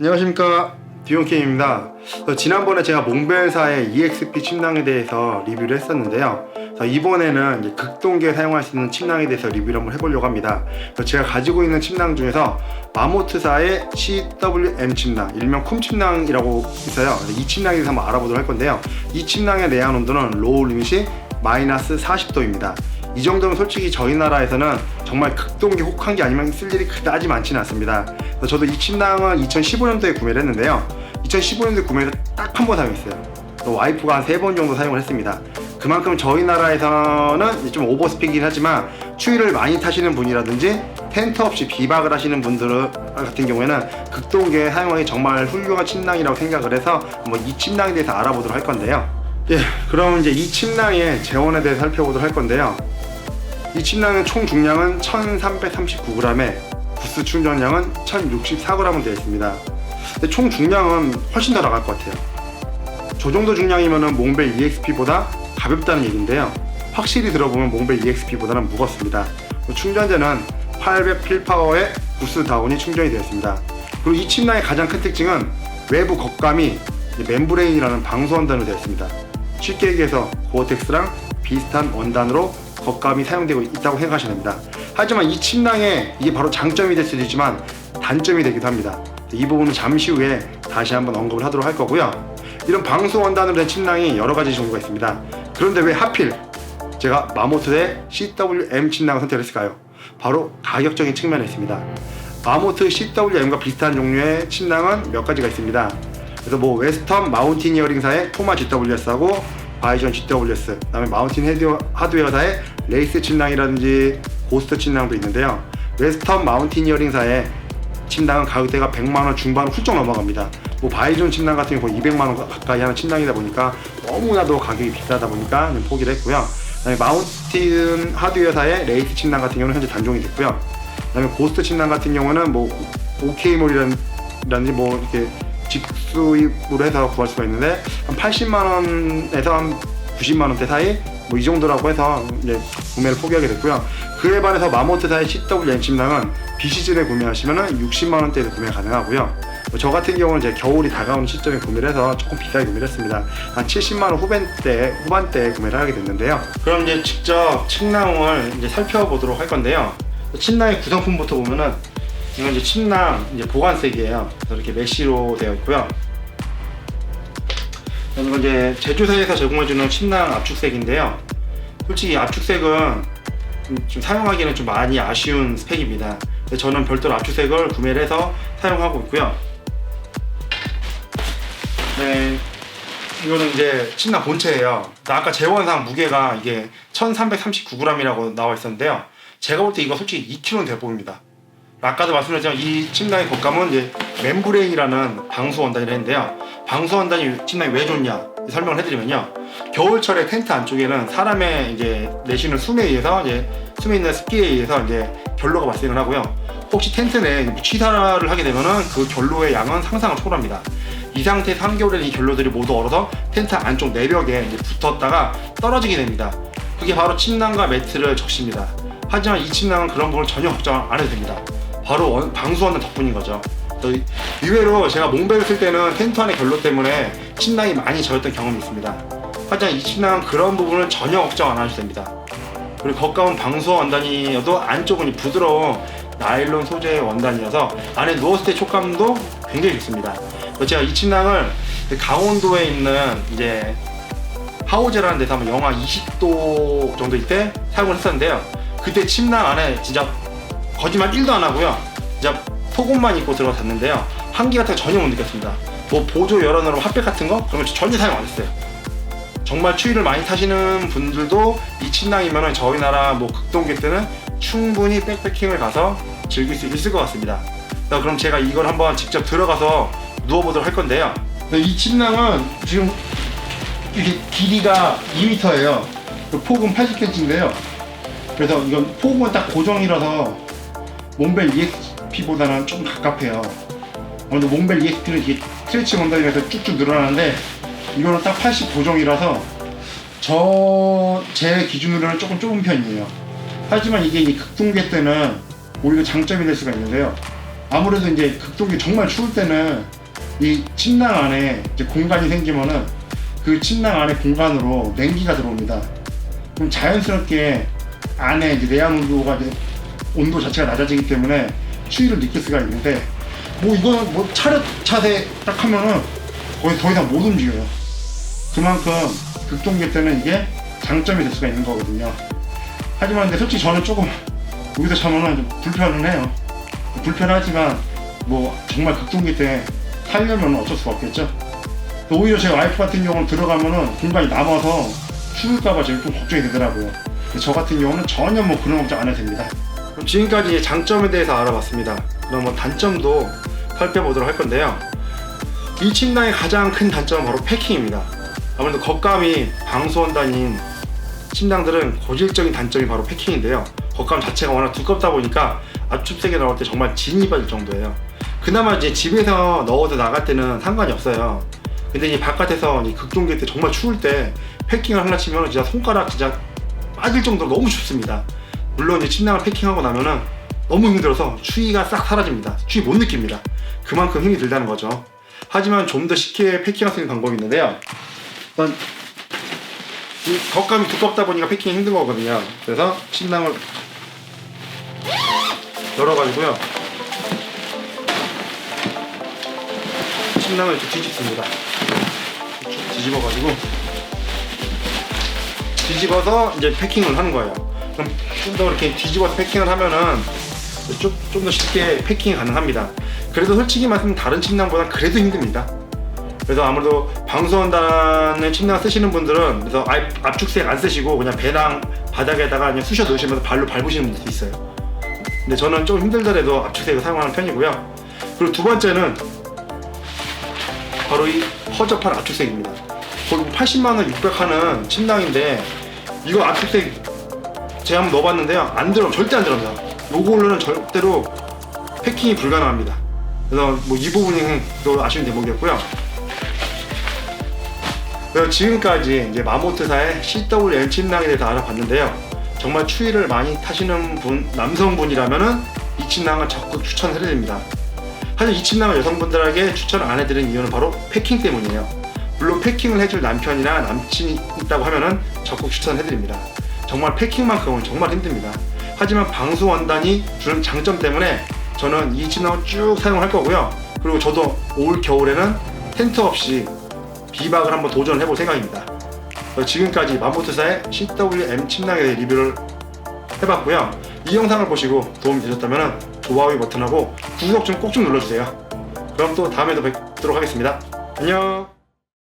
안녕하십니까. 듀온케입니다. 지난번에 제가 몽벨사의 EXP 침낭에 대해서 리뷰를 했었는데요. 그래서 이번에는 극동기에 사용할 수 있는 침낭에 대해서 리뷰를 한번 해보려고 합니다. 그래서 제가 가지고 있는 침낭 중에서 마모트사의 CWM 침낭 일명 쿰 침낭이라고 있어요. 이 침낭에 대해서 한번 알아보도록 할 건데요. 이 침낭의 내한 온도는 로우 리밋이 마이너스 40도입니다 이 정도면 솔직히 저희 나라에서는 정말 극동기 혹한기 아니면 쓸 일이 그다지 많지는 않습니다. 그래서 저도 이 침낭은 2015년도에 구매를 했는데요. 2015년도에 구매해서 딱 한 번 사용했어요. 또 와이프가 한 세 번 정도 사용을 했습니다. 그만큼 저희 나라에서는 좀 오버스피긴 하지만 추위를 많이 타시는 분이라든지 텐트 없이 비박을 하시는 분들 같은 경우에는 극동기에 사용하기 정말 훌륭한 침낭이라고 생각을 해서 한번 이 침낭에 대해서 알아보도록 할 건데요. 예, 그럼 이제 이 침낭의 재원에 대해서 살펴보도록 할 건데요. 이 침낭의 총 중량은 1339g에 부스 충전량은 1064g으로 되어 있습니다. 근데 총 중량은 훨씬 더 나갈 것 같아요. 저 정도 중량이면 몽벨 EXP보다 가볍다는 얘기인데요. 확실히 들어보면 몽벨 EXP보다는 무겁습니다. 충전재는 800 필파워의 부스 다운이 충전이 되어 있습니다. 그리고 이 침낭의 가장 큰 특징은 외부 겉감이 멤브레인이라는 방수 원단으로 되어 있습니다. 쉽게 얘기해서 고어텍스랑 비슷한 원단으로 겉감이 사용되고 있다고 생각하시면 됩니다. 하지만 이 침낭에 이게 바로 장점이 될 수도 있지만 단점이 되기도 합니다. 이 부분은 잠시 후에 다시 한번 언급을 하도록 할 거고요. 이런 방수 원단으로 된 침낭이 여러 가지 종류가 있습니다. 그런데 왜 하필 제가 마모트의 CWM 침낭을 선택했을까요? 바로 가격적인 측면에 있습니다. 마모트 CWM과 비슷한 종류의 침낭은 몇 가지가 있습니다. 그래서 뭐 웨스턴 마운티니어링사의 포마 GWS하고 바이전 GWS, 그다음에 마운틴 헤드웨어, 하드웨어사의 레이스 침낭이라든지 고스트 침낭도 있는데요. 웨스턴 마운티니어링사의 침낭은 가격대가 100만 원 중반을 훌쩍 넘어갑니다. 뭐 바이존 침낭 같은 경우 200만 원 가까이 하는 침낭이다 보니까 너무나도 가격이 비싸다 보니까 좀 포기를 했고요. 그다음에 마운틴 하드웨어사의 레이스 침낭 같은 경우는 현재 단종이 됐고요. 그다음에 고스트 침낭 같은 경우는 뭐 OK몰이라든지 뭐 이렇게 직수입으로 해서 구할 수가 있는데 한 80만 원에서 한 90만 원대 사이 뭐 이 정도라고 해서 이제 구매를 포기하게 됐고요. 그에 반해서 마모트사의 CWM 침낭은 비시즌에 구매하시면은 60만 원대에 구매 가능하고요. 뭐저 같은 경우는 이제 겨울이 다가오는 시점에 구매를 해서 조금 비싸게 구매를 했습니다. 한 70만 원 후반대 후반대에 구매를 하게 됐는데요. 그럼 이제 직접 침낭을 이제 살펴보도록 할 건데요. 침낭의 구성품부터 보면은 이건 이제 침낭 이제 보관색이에요. 그래서 이렇게 메쉬로 되어 있고요. 이건 이제 제조사에서 제공해주는 침낭 압축색인데요. 솔직히 압축색은 좀, 좀 사용하기는 좀 많이 아쉬운 스펙입니다. 저는 별도로 압축색을 구매를 해서 사용하고 있고요. 네, 이거는 이제 침낭 본체예요. 나 아까 재원상 무게가 이게 1339g이라고 나와 있었는데요. 제가 볼 때 이거 솔직히 2kg는 돼 보입니다. 아까도 말씀드렸지만 이 침낭의 겉감은 이제 멤브레인이라는 방수 원단이라 했는데요. 방수 원단이 침낭이 왜 좋냐 설명을 해드리면요. 겨울철에 텐트 안쪽에는 사람의 이제 내쉬는 숨에 의해서 이제 숨에 있는 습기에 의해서 이제 결로가 발생을 하고요. 혹시 텐트 내에 취사를 하게 되면은 그 결로의 양은 상상을 초월합니다. 이 상태에서 한겨울에는 이 결로들이 모두 얼어서 텐트 안쪽 내벽에 이제 붙었다가 떨어지게 됩니다. 그게 바로 침낭과 매트를 적십니다. 하지만 이 침낭은 그런 부분을 전혀 걱정 안 해도 됩니다. 바로 원- 방수원단 덕분인 거죠. 의외로 제가 몽벨을 쓸 때는 텐트 안의 결로 때문에 침낭이 많이 젖었던 경험이 있습니다. 하지만 이 침낭은 그런 부분을 전혀 걱정 안 하셔도 됩니다. 그리고 겉감은 방수 원단이어도 안쪽은 이 부드러운 나일론 소재의 원단이어서 안에 누웠을 때 촉감도 굉장히 좋습니다. 제가 이 침낭을 강원도에 있는 이제 하오제라는 데서 영하 20도 정도일 때 사용을 했었는데요. 그때 침낭 안에 진짜 거짓말 1도 안 하고요. 진짜 속옷만 입고 들어가 잤는데요. 한기 같은 거 전혀 못 느꼈습니다. 뭐 보조 열어놓은 핫팩 같은 거거 전혀 사용 안 했어요. 정말 추위를 많이 타시는 분들도 이 침낭이면 저희 나라 뭐 극동기 때는 충분히 백패킹을 가서 즐길 수 있을 것 같습니다. 자, 그럼 제가 이걸 한번 직접 들어가서 누워보도록 할 건데요. 이 침낭은 지금 이게 길이가 2m예요. 폭은 80cm인데요. 그래서 이건 폭은 딱 고정이라서 몽벨 EXP보다는 좀 가깝해요. 먼저 몽벨 EXP는 이게 스트레치 원단이라서 쭉쭉 늘어나는데 이거는 딱 80 고정이라서 저 제 기준으로는 조금 좁은 편이에요. 하지만 이게 이 극동계 때는 오히려 장점이 될 수가 있는데요. 아무래도 이제 극동이 정말 추울 때는 이 침낭 안에 이제 공간이 생기면은 그 침낭 안에 공간으로 냉기가 들어옵니다. 그럼 자연스럽게 안에 이제 내연 온도가 온도 자체가 낮아지기 때문에 추위를 느낄 수가 있는데 뭐 이거는 뭐 차렷 차세 딱 하면은 거의 더 이상 못 움직여요. 그만큼 극동기 때는 이게 장점이 될 수가 있는 거거든요. 하지만 근데 솔직히 저는 조금 여기서 자면은 좀 불편은 해요. 불편하지만 뭐 정말 극동기 때 살려면 어쩔 수가 없겠죠. 또 오히려 제 와이프 같은 경우는 들어가면은 공간이 남아서 추울까봐 제가 좀 걱정이 되더라고요. 저 같은 경우는 전혀 뭐 그런 걱정 안 해도 됩니다. 지금까지 장점에 대해서 알아봤습니다. 그럼 뭐 단점도 살펴보도록 할 건데요. 이 침낭의 가장 큰 단점은 바로 패킹입니다. 아무래도 겉감이 방수원 단인 침낭들은 고질적인 단점이 바로 패킹인데요. 겉감 자체가 워낙 두껍다 보니까 압축색이 나올 때 정말 진이 빠질 정도예요. 그나마 이제 집에서 넣어서 나갈 때는 상관이 없어요. 근데 이 바깥에서 이 극동기 때 정말 추울 때 패킹을 하나 치면 진짜 손가락 진짜 빠질 정도로 너무 춥습니다. 물론 이제 침낭을 패킹하고 나면은 너무 힘들어서 추위가 싹 사라집니다. 추위 못 느낍니다. 그만큼 힘이 들다는 거죠. 하지만 좀 더 쉽게 패킹할 수 있는 방법이 있는데요. 일단 이 겉감이 두껍다 보니까 패킹이 힘든 거거든요. 그래서 침낭을 열어가지고요. 침낭을 이렇게 뒤집습니다. 쭉 뒤집어가지고 뒤집어서 이제 패킹을 하는 거예요. 좀 더 이렇게 뒤집어서 패킹을 하면은 좀 더 쉽게 패킹이 가능합니다. 그래도 솔직히 말하면 다른 침낭보다 그래도 힘듭니다. 그래서 아무래도 방수원단의 침낭 쓰시는 분들은 그래서 압- 압축색 안 쓰시고 그냥 배랑 바닥에다가 그냥 쑤셔 넣으시면서 발로 밟으시는 분들도 있어요. 근데 저는 좀 힘들더라도 압축색을 사용하는 편이고요. 그리고 두 번째는 바로 이 허접한 압축색입니다. 거의 80만 원, 600 하는 침낭인데 이거 압축색 제가 한번 넣어봤는데요. 안 들어, 절대 안 들어갑니다. 요걸로는 절대로 패킹이 불가능합니다. 그래서 뭐 이 부분이 또 아쉬운 대목이었고요. 그래서 지금까지 이제 마모트사의 CWL 침낭에 대해서 알아봤는데요. 정말 추위를 많이 타시는 분, 남성분이라면은 이 침낭을 적극 추천해드립니다. 하지만 이 침낭을 여성분들에게 추천 안 해드리는 이유는 바로 패킹 때문이에요. 물론 패킹을 해줄 남편이나 남친이 있다고 하면은 적극 추천해드립니다. 정말 패킹만큼은 정말 힘듭니다. 하지만 방수 원단이 주는 장점 때문에 저는 이 침낭을 쭉 사용할 거고요. 그리고 저도 올 겨울에는 텐트 없이 비박을 한번 도전을 해볼 생각입니다. 지금까지 마모트사의 CWM 침낭에 대해 리뷰를 해봤고요. 이 영상을 보시고 도움이 되셨다면 좋아요 버튼하고 구독 좀 꼭좀 눌러주세요. 그럼 또 다음에도 뵙도록 하겠습니다. 안녕.